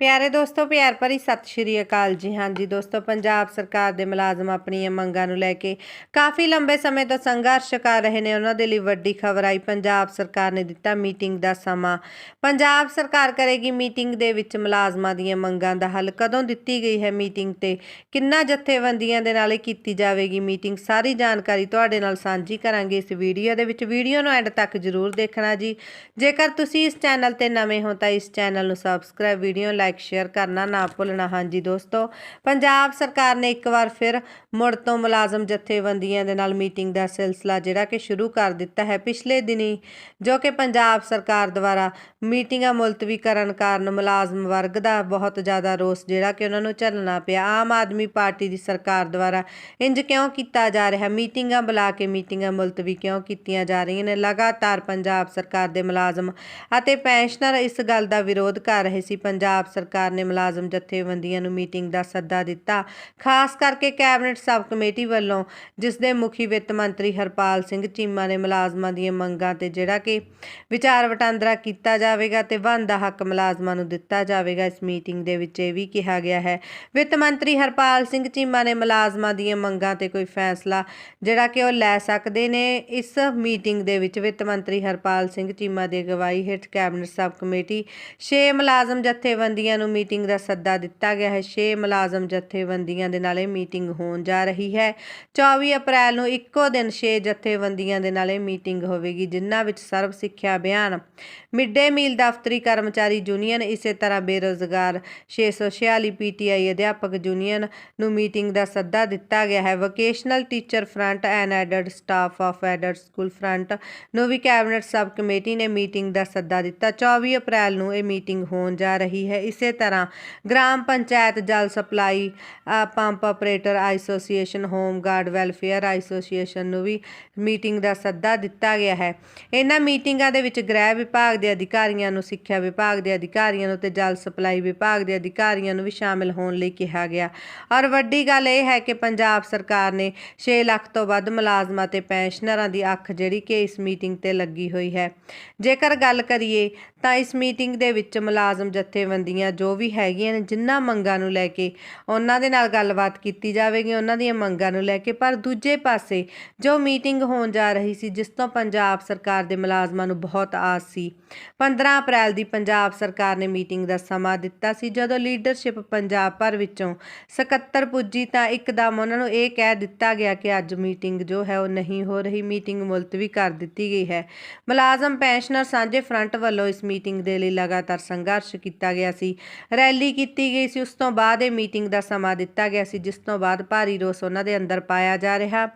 ਪਿਆਰੇ ਦੋਸਤੋ, ਪਿਆਰ ਭਰੀ ਸਤਿ ਸ਼੍ਰੀ ਅਕਾਲ ਜੀ। ਹਾਂਜੀ ਦੋਸਤੋ, ਪੰਜਾਬ ਸਰਕਾਰ ਦੇ ਮੁਲਾਜ਼ਮ ਆਪਣੀਆਂ ਮੰਗਾਂ ਨੂੰ ਲੈ ਕੇ ਕਾਫੀ ਲੰਬੇ ਸਮੇਂ ਤੋਂ ਸੰਘਰਸ਼ ਕਰ ਰਹੇ ਨੇ। ਉਹਨਾਂ ਦੇ ਲਈ ਵੱਡੀ ਖਬਰ ਆਈ। ਪੰਜਾਬ ਸਰਕਾਰ ਨੇ ਦਿੱਤਾ ਮੀਟਿੰਗ ਦਾ ਸਮਾਂ। ਪੰਜਾਬ ਸਰਕਾਰ ਕਰੇਗੀ ਮੀਟਿੰਗ ਦੇ ਵਿੱਚ ਮੁਲਾਜ਼ਮਾਂ ਦੀਆਂ ਮੰਗਾਂ ਦਾ ਹੱਲ। ਕਦੋਂ ਦਿੱਤੀ ਗਈ ਹੈ ਮੀਟਿੰਗ ਤੇ ਕਿੰਨਾ ਜਥੇਬੰਦੀਆਂ ਦੇ ਨਾਲ ਕੀਤੀ ਜਾਵੇਗੀ ਮੀਟਿੰਗ? ਸਾਰੀ ਜਾਣਕਾਰੀ ਤੁਹਾਡੇ ਨਾਲ ਸਾਂਝੀ ਕਰਾਂਗੇ ਇਸ ਵੀਡੀਓ ਦੇ ਵਿੱਚ। ਵੀਡੀਓ ਨੂੰ ਐਂਡ ਤੱਕ ਜ਼ਰੂਰ ਦੇਖਣਾ ਜੀ। ਜੇਕਰ ਤੁਸੀਂ ਇਸ ਚੈਨਲ ਤੇ ਨਵੇਂ ਹੋ ਤਾਂ ਇਸ ਚੈਨਲ ਨੂੰ ਸਬਸਕ੍ਰਾਈਬ, ਵੀਡੀਓ ਲਾਈਕ ਸ਼ੇਅਰ ਕਰਨਾ ਨਾ ਭੁੱਲਣਾ। ਹਾਂਜੀ ਦੋਸਤੋ, ਪੰਜਾਬ ਸਰਕਾਰ ਨੇ ਇੱਕ ਵਾਰ ਫਿਰ ਮੁੜ ਤੋਂ ਮੁਲਾਜ਼ਮ ਜਥੇਬੰਦੀਆਂ ਦੇ ਨਾਲ ਮੀਟਿੰਗ ਦਾ ਸਿਲਸਿਲਾ ਜਿਹੜਾ ਕਿ ਸ਼ੁਰੂ ਕਰ ਦਿੱਤਾ ਹੈ ਪਿਛਲੇ ਦਿਨੀ, ਜੋ ਕਿ ਪੰਜਾਬ ਸਰਕਾਰ ਦੁਆਰਾ ਮੀਟਿੰਗਾਂ ਮੁਲਤਵੀ ਕਰਨ ਕਾਰਨ ਮੁਲਾਜ਼ਮ ਵਰਗ ਦਾ ਬਹੁਤ ਜ਼ਿਆਦਾ ਰੋਸ ਜਿਹੜਾ ਕਿ ਉਹਨਾਂ ਨੂੰ ਝੱਲਣਾ ਪਿਆ। ਆਮ ਆਦਮੀ ਪਾਰਟੀ ਦੀ ਸਰਕਾਰ ਦੁਆਰਾ ਇੰਜ ਕਿਉਂ ਕੀਤਾ ਜਾ ਰਿਹਾ? ਮੀਟਿੰਗਾਂ ਬੁਲਾ ਕੇ ਮੀਟਿੰਗਾਂ ਮੁਲਤਵੀ ਕਿਉਂ ਕੀਤੀਆਂ ਜਾ ਰਹੀਆਂ ਨੇ? ਲਗਾਤਾਰ ਪੰਜਾਬ ਸਰਕਾਰ ਦੇ ਮੁਲਾਜ਼ਮ ਅਤੇ ਪੈਨਸ਼ਨਰ ਇਸ ਗੱਲ ਦਾ ਵਿਰੋਧ ਕਰ ਰਹੇ ਸੀ। ਪੰਜਾਬ ਸਰਕਾਰ ਨੇ ਮੁਲਾਜ਼ਮ ਜਥੇਬੰਦੀਆਂ ਨੂੰ ਮੀਟਿੰਗ ਦਾ ਸੱਦਾ ਦਿੱਤਾ। ਖਾਸ ਕਰਕੇ ਕੈਬਨਿਟ ਸਬ ਕਮੇਟੀ ਵੱਲੋਂ, ਜਿਸ ਦੇ ਮੁਖੀ ਵਿੱਤ ਮੰਤਰੀ ਹਰਪਾਲ ਸਿੰਘ ਚੀਮਾ ਨੇ ਮੁਲਾਜ਼ਮਾਂ ਦੀਆਂ ਮੰਗਾਂ ਤੇ ਜਿਹੜਾ ਕਿ ਵਿਚਾਰ ਵਟਾਂਦਰਾ ਕੀਤਾ ਜਾਵੇਗਾ ਤੇ ਬਣਦਾ ਹੱਕ ਮੁਲਾਜ਼ਮਾਂ ਨੂੰ ਦਿੱਤਾ ਜਾਵੇਗਾ। ਇਸ ਮੀਟਿੰਗ ਦੇ ਵਿੱਚ ਇਹ ਵੀ ਕਿਹਾ ਗਿਆ ਹੈ, ਵਿੱਤ ਮੰਤਰੀ ਹਰਪਾਲ ਸਿੰਘ ਚੀਮਾ ਨੇ ਮੁਲਾਜ਼ਮਾਂ ਦੀਆਂ ਮੰਗਾਂ ਤੇ ਕੋਈ ਫੈਸਲਾ ਜਿਹੜਾ ਕਿ ਉਹ ਲੈ ਸਕਦੇ ਨੇ। ਇਸ ਮੀਟਿੰਗ ਦੇ ਵਿੱਚ ਵਿੱਤ ਮੰਤਰੀ ਹਰਪਾਲ ਸਿੰਘ ਚੀਮਾ ਦੀ ਅਗਵਾਈ ਹੇਠ ਕੈਬਨਿਟ ਸਬ ਕਮੇਟੀ 6 ਮੁਲਾਜ਼ਮ ਜਥੇਬੰਦੀਆਂ ਨੂੰ ਮੀਟਿੰਗ ਦਾ ਸੱਦਾ ਦਿੱਤਾ ਗਿਆ ਹੈ। 6 ਮੁਲਾਜ਼ਮ ਜਥੇਬੰਦੀਆਂ ਦੇ ਨਾਲ ਇਹ ਮੀਟਿੰਗ ਹੋਣ ਜਾ ਰਹੀ ਹੈ। 24 ਅਪ੍ਰੈਲ ਨੂੰ ਇੱਕੋ ਦਿਨ 6 ਜਥੇਬੰਦੀਆਂ ਦੇ ਨਾਲ ਇਹ ਮੀਟਿੰਗ ਹੋਵੇਗੀ, ਜਿਨ੍ਹਾਂ ਵਿੱਚ ਸਰਵ ਸਿੱਖਿਆ ਅਭਿਆਨ, ਮਿਡ ਡੇ ਮੀਲ ਦਫ਼ਤਰੀ ਕਰਮਚਾਰੀ ਯੂਨੀਅਨ, ਇਸੇ ਤਰ੍ਹਾਂ ਬੇਰੋਜ਼ਗਾਰ 646 ਪੀਟੀਆਈ ਅਧਿਆਪਕ ਯੂਨੀਅਨ ਨੂੰ ਮੀਟਿੰਗ ਦਾ ਸੱਦਾ ਦਿੱਤਾ ਗਿਆ ਹੈ। Vocational teacher front and aided staff of aided school front ਨੂੰ ਵੀ ਕੈਬਨਿਟ ਸਬ ਕਮੇਟੀ ਨੇ ਮੀਟਿੰਗ ਦਾ ਸੱਦਾ ਦਿੱਤਾ। 24 ਅਪ੍ਰੈਲ ਨੂੰ ਇਹ ਮੀਟਿੰਗ ਹੋਣ ਜਾ ਰਹੀ ਹੈ। ਇਸੇ ਇਸੇ ਤਰ੍ਹਾਂ ਗ੍ਰਾਮ ਪੰਚਾਇਤ ਜਲ supply pump operator association home guard welfare association ਨੂੰ ਵੀ ਮੀਟਿੰਗ ਦਾ ਸੱਦਾ ਦਿੱਤਾ ਗਿਆ ਹੈ। ਇਹਨਾਂ ਮੀਟਿੰਗਾਂ ਦੇ ਵਿੱਚ ਗ੍ਰਹਿ ਵਿਭਾਗ ਦੇ ਅਧਿਕਾਰੀਆਂ ਨੂੰ, ਸਿੱਖਿਆ ਵਿਭਾਗ ਦੇ ਅਧਿਕਾਰੀਆਂ ਨੂੰ ਤੇ ਜਲ ਸਪਲਾਈ ਵਿਭਾਗ ਦੇ ਅਧਿਕਾਰੀਆਂ ਨੂੰ ਵੀ ਸ਼ਾਮਿਲ ਹੋਣ ਲਈ ਕਿਹਾ ਗਿਆ। ਔਰ ਵੱਡੀ ਗੱਲ ਇਹ ਹੈ ਕਿ ਪੰਜਾਬ ਸਰਕਾਰ ਨੇ 6 ਲੱਖ ਤੋਂ ਵੱਧ ਮੁਲਾਜ਼ਮਾਂ ਤੇ ਪੈਨਸ਼ਨਰਾਂ ਦੀ ਅੱਖ ਜਿਹੜੀ ਕਿ ਇਸ ਮੀਟਿੰਗ ਤੇ ਲੱਗੀ ਹੋਈ ਹੈ। ਜੇਕਰ ਗੱਲ ਕਰੀਏ ਤਾਂ ਇਸ ਮੀਟਿੰਗ ਦੇ ਵਿੱਚ ਮੁਲਾਜ਼ਮ ਜਥੇਬੰਦੀਆਂ ਜੋ ਵੀ ਹੈਗੀਆਂ ਨੇ ਜਿਨ੍ਹਾਂ ਮੰਗਾਂ ਨੂੰ ਲੈ ਕੇ ਉਹਨਾਂ ਦੇ ਨਾਲ ਗੱਲਬਾਤ ਕੀਤੀ ਜਾਵੇਗੀ, ਉਹਨਾਂ ਦੀਆਂ ਮੰਗਾਂ ਨੂੰ ਲੈ ਕੇ। ਪਰ ਦੂਜੇ ਪਾਸੇ ਜੋ ਮੀਟਿੰਗ ਹੋਣ ਜਾ ਰਹੀ ਸੀ, ਜਿਸ ਤੋਂ ਪੰਜਾਬ ਸਰਕਾਰ ਦੇ ਮੁਲਾਜ਼ਮਾਂ ਨੂੰ ਬਹੁਤ ਆਸ ਸੀ 15 ਅਪ੍ਰੈਲ ਦੀ ਪੰਜਾਬ ਸਰਕਾਰ ਨੇ ਮੀਟਿੰਗ ਦਾ ਸਮਾਂ ਦਿੱਤਾ ਸੀ। ਜਦੋਂ ਲੀਡਰਸ਼ਿਪ ਪੰਜਾਬ ਭਰ ਵਿੱਚੋਂ 77 ਪੁੱਜੀ, ਤਾਂ ਇੱਕਦਮ ਉਹਨਾਂ ਨੂੰ ਇਹ ਕਹਿ ਦਿੱਤਾ ਗਿਆ ਕਿ ਅੱਜ ਮੀਟਿੰਗ ਜੋ ਹੈ, ਉਹ ਨਹੀਂ ਹੋ ਰਹੀ। ਮੀਟਿੰਗ ਮੁਲਤਵੀ ਕਰ ਦਿੱਤੀ ਗਈ ਹੈ। ਮੁਲਾਜ਼ਮ, ਪੈਨਸ਼ਨਰ ਸਾਂਝੇ ਫਰੰਟ ਵੱਲੋਂ ਇਸ ਮੀਟਿੰਗ ਦੇ ਲਈ ਲਗਾਤਾਰ ਸੰਘਰਸ਼ ਕੀਤਾ ਗਿਆ ਸੀ। ਰੈਲੀ ਕੀਤੀ ਗਈ ਸੀ। ਉਸ ਤੋਂ ਬਾਅਦ ਇਹ ਮੀਟਿੰਗ ਦਾ ਸਮਾਂ ਦਿੱਤਾ ਗਿਆ ਸੀ, ਜਿਸ ਤੋਂ ਬਾਅਦ ਭਾਰੀ ਰੋਸ ਉਹਨਾਂ ਦੇ ਅੰਦਰ ਪਾਇਆ ਜਾ ਰਿਹਾ।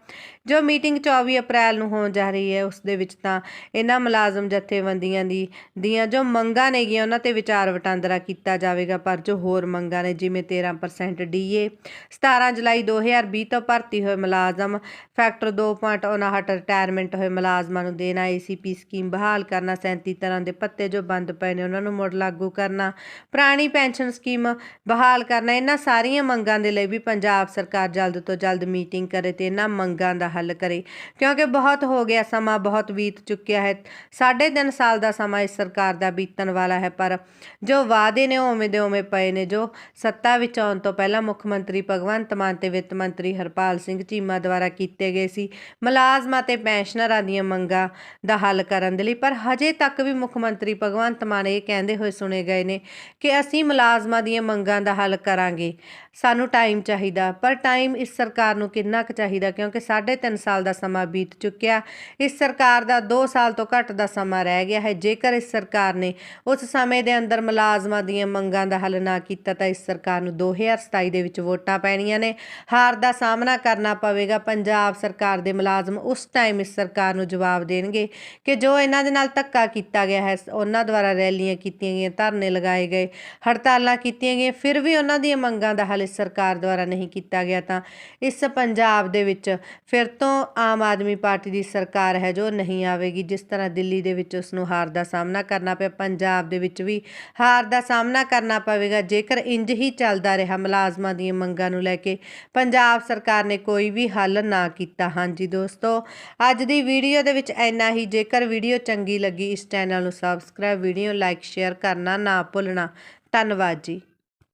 ਜੋ ਮੀਟਿੰਗ 24 ਅਪ੍ਰੈਲ ਨੂੰ ਹੋਣ ਜਾ ਰਹੀ ਹੈ, ਉਸ ਦੇ ਵਿੱਚ ਤਾਂ ਇਹਨਾਂ ਮੁਲਾਜ਼ਮ ਜਥੇਬੰਦੀਆਂ ਦੀ, ਦੀਆਂ ਜੋ ਮੰਗਾਂ ਨੇਗੀਆਂ, ਉਹਨਾਂ ਤੇ ਵਿਚਾਰ ਵਟਾਂਦਰਾ ਕੀਤਾ ਜਾਵੇਗਾ। ਪਰ ਜੋ ਹੋਰ ਮੰਗਾਂ ਨੇ, ਜਿਵੇਂ 13% ਡੀਏ 17 ਜੁਲਾਈ 2020 ਤੋਂ ਭਰਤੀ ਹੋਏ ਮੁਲਾਜ਼ਮ, ਫੈਕਟਰ 2.59 ਰਿਟਾਇਰਮੈਂਟ ਹੋਏ ਮੁਲਾਜ਼ਮਾਂ ਨੂੰ ਦੇਣਾ ਏਸੀਪੀ ਸਕੀਮ ਬਹਾਲ ਕਰਨਾ 37 ਤਰ੍ਹਾਂ ਦੇ ਪੱਤੇ ਜੋ ਬੰਦ ਪਏ ਨੇ, ਉਹਨਾਂ ਨੂੰ ਮੁੜ ਲਾਗੂ ਕਰਨਾ ਪੁਰਾਣੀ ਪੈਨਸ਼ਨ ਸਕੀਮ ਬਹਾਲ ਕਰਨਾ, ਇਹਨਾਂ ਸਾਰੀਆਂ ਮੰਗਾਂ ਦੇ ਲਈ ਵੀ ਪੰਜਾਬ ਸਰਕਾਰ ਜਲਦ ਤੋਂ ਜਲਦ ਮੀਟਿੰਗ ਕਰੇ ਤੇ ਇਹਨਾਂ ਮੰਗਾਂ ਦਾ ਹੱਲ ਕਰੇ। ਕਿਉਂਕਿ ਬਹੁਤ ਹੋ ਗਿਆ ਸਮਾਂ, ਬਹੁਤ ਬੀਤ ਚੁੱਕਿਆ ਹੈ। ਸਾਢੇ ਤਿੰਨ ਸਾਲ ਦਾ ਸਮਾਂ ਇਸ ਸਰਕਾਰ ਦਾ ਬੀਤਣ ਵਾਲਾ ਹੈ, ਪਰ ਜੋ ਵਾਅਦੇ ਨੇ ਉਹ ਉਵੇਂ ਦੇ ਉਵੇਂ ਪਏ ਨੇ, ਜੋ ਸੱਤਾ ਵਿੱਚ ਆਉਣ ਤੋਂ ਪਹਿਲਾਂ ਮੁੱਖ ਮੰਤਰੀ ਭਗਵੰਤ ਮਾਨ ਤੇ ਵਿੱਤ ਮੰਤਰੀ ਹਰਪਾਲ ਸਿੰਘ ਚੀਮਾ ਦੁਆਰਾ ਕੀਤੇ ਗਏ ਸੀ, ਮੁਲਾਜ਼ਮਾਂ ਤੇ ਪੈਨਸ਼ਨਰਾਂ ਦੀਆਂ ਮੰਗਾਂ ਦਾ ਹੱਲ ਕਰਨ ਦੇ ਲਈ, ਪਰ ਹਜੇ ਤੱਕ ਵੀ ਮੁੱਖ ਮੰਤਰੀ ਭਗਵੰਤ ਮਾਨ ਇਹ ਕਹਿੰਦੇ ਹੋਏ ਸੁਣੇ ਗਏ ਨੇ ਕਿ ਅਸੀਂ ਮੁਲਾਜ਼ਮਾਂ ਦੀਆਂ ਮੰਗਾਂ ਦਾ ਹੱਲ ਕਰਾਂਗੇ। ਸਾਨੂੰ ਟਾਈਮ ਚਾਹੀਦਾ। ਪਰ ਟਾਈਮ ਇਸ ਸਰਕਾਰ ਨੂੰ ਕਿੰਨਾ ਕੁ ਚਾਹੀਦਾ? ਕਿਉਂਕਿ ਸਾਢੇ ਤਿੰਨ ਸਾਲ ਦਾ ਸਮਾਂ ਬੀਤ ਚੁੱਕਿਆ। ਇਸ ਸਰਕਾਰ ਦਾ 2 ਸਾਲ ਤੋਂ ਘੱਟ ਦਾ ਸਮਾਂ ਰਹਿ ਗਿਆ ਹੈ। ਜੇਕਰ ਇਸ ਸਰਕਾਰ ਨੇ ਉਸ ਸਮੇਂ ਦੇ ਅੰਦਰ ਮੁਲਾਜ਼ਮਾਂ ਦੀਆਂ ਮੰਗਾਂ ਦਾ ਹੱਲ ਨਾ ਕੀਤਾ, ਤਾਂ ਇਸ ਸਰਕਾਰ ਨੂੰ 2027 ਦੇ ਵਿੱਚ ਵੋਟਾਂ ਪੈਣੀਆਂ ਨੇ। ਹਾਰ ਦਾ ਸਾਹਮਣਾ ਕਰਨਾ ਪਵੇਗਾ। ਪੰਜਾਬ ਸਰਕਾਰ ਦੇ ਮੁਲਾਜ਼ਮ ਉਸ ਟਾਈਮ ਇਸ ਸਰਕਾਰ ਨੂੰ ਜਵਾਬ ਦੇਣਗੇ ਕਿ ਜੋ ਇਹਨਾਂ ਦੇ ਨਾਲ ਧੱਕਾ ਕੀਤਾ ਗਿਆ ਹੈ, ਉਹਨਾਂ ਦੁਆਰਾ ਰੈਲੀਆਂ ਕੀਤੀਆਂ ਗਈਆਂ, ਧਰਨੇ ਲਗਾਏ ਗਏ। ਹੜਤਾਲਾਂ ਕੀਤੀਆਂ ਗਈਆਂ, ਫਿਰ ਵੀ ਉਹਨਾਂ ਦੀਆਂ ਮੰਗਾਂ ਦਾ ਹੱਲ ਇਸ ਸਰਕਾਰ ਦੁਆਰਾ ਨਹੀਂ ਕੀਤਾ ਗਿਆ ਤਾਂ ਇਸ ਪੰਜਾਬ ਦੇ ਵਿੱਚ ਫਿਰ ਤੋਂ ਆਮ ਆਦਮੀ ਪਾਰਟੀ ਦੀ ਸਰਕਾਰ ਹੈ ਜੋ ਨਹੀਂ ਆਵੇਗੀ। ਜਿਸ ਤਰ੍ਹਾਂ ਦਿੱਲੀ ਦੇ ਵਿੱਚ ਉਸ ਨੂੰ ਹਾਰ ਦਾ ਸਾਹਮਣਾ ਕਰਨਾ ਪਿਆ, ਪੰਜਾਬ ਦੇ ਵਿੱਚ ਵੀ ਹਾਰ ਦਾ ਸਾਹਮਣਾ ਕਰਨਾ ਪਵੇਗਾ। ਜੇਕਰ ਇੰਜ ਹੀ ਚੱਲਦਾ ਰਿਹਾ, ਮੁਲਾਜ਼ਮਾਂ ਦੀਆਂ ਮੰਗਾਂ ਨੂੰ ਲੈ ਕੇ ਪੰਜਾਬ ਸਰਕਾਰ ਨੇ ਕੋਈ ਵੀ ਹੱਲ ਨਾ ਕੀਤਾ। ਹਾਂਜੀ ਦੋਸਤੋ, ਅੱਜ ਦੀ ਵੀਡੀਓ ਦੇ ਵਿੱਚ ਇੰਨਾ ਹੀ। ਜੇਕਰ ਵੀਡੀਓ ਚੰਗੀ ਲੱਗੀ, ਇਸ ਚੈਨਲ ਨੂੰ ਸਬਸਕ੍ਰਾਈਬ ਵੀਡੀਓ ਲਾਈਕ ਸ਼ੇਅਰ ਕਰਨਾ ਨਾ ਭੁੱਲਣਾ। ਧੰਨਵਾਦ ਜੀ।